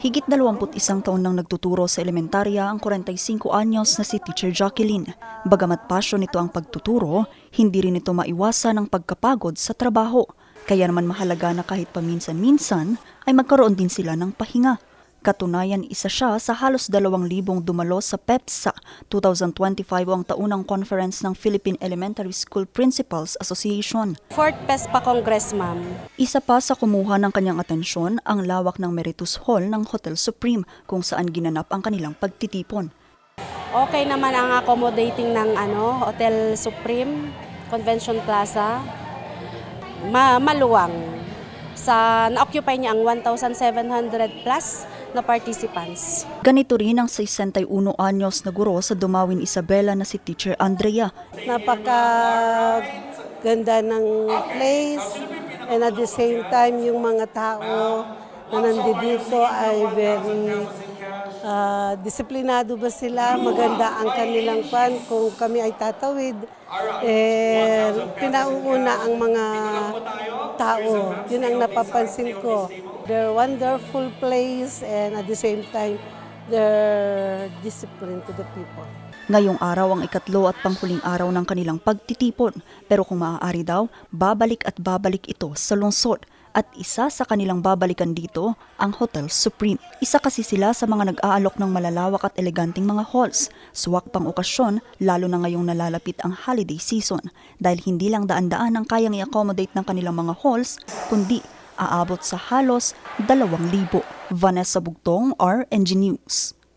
Higit 21 taon nang nagtuturo sa elementarya ang 45 anyos na si Teacher Jacqueline. Bagamat pasyon nito ang pagtuturo, hindi rin ito maiwasan ang pagkapagod sa trabaho. Kaya naman mahalaga na kahit paminsan-minsan ay magkaroon din sila ng pahinga. Katunayan, isa siya sa halos 2,000 dumalo sa PEPSA 2025 ang taunang conference ng Philippine Elementary School Principals Association. Fourth PESPA Congress, ma'am. Isa pa sa kumuha ng kanyang atensyon ang lawak ng Meritus Hall ng Hotel Supreme kung saan ginanap ang kanilang pagtitipon. Okay naman ang accommodating ng ano, Hotel Supreme, Convention Plaza. Ma maluwang. Sa na-occupy niya ang 1,700 plus na participants. Ganito rin ang 61 anyos na guro sa Dumawin Isabela na si Teacher Andrea. napaka ganda ng place and at the same time yung mga tao na nandito ay very ah, disiplinado ba sila, maganda ang kanilang pan kung kami ay tatawid eh, pinauuna ang mga tao. Yun ang napapansin ko. They're wonderful place and at the same time, they're disciplined to the people. Ngayong araw ang ikatlo at panghuling araw ng kanilang pagtitipon pero kung maaari daw, babalik at babalik ito sa lungsod at isa sa kanilang babalikan dito ang Hotel Supreme. Isa kasi sila sa mga nag-aalok ng malalawak at eleganting mga halls. Suwak pang okasyon lalo na ngayong nalalapit ang holiday season dahil hindi lang daan-daan ang kayang i-accommodate ng kanilang mga halls kundi aabot sa halos 2,000. Vanessa Bugtong, RNG News.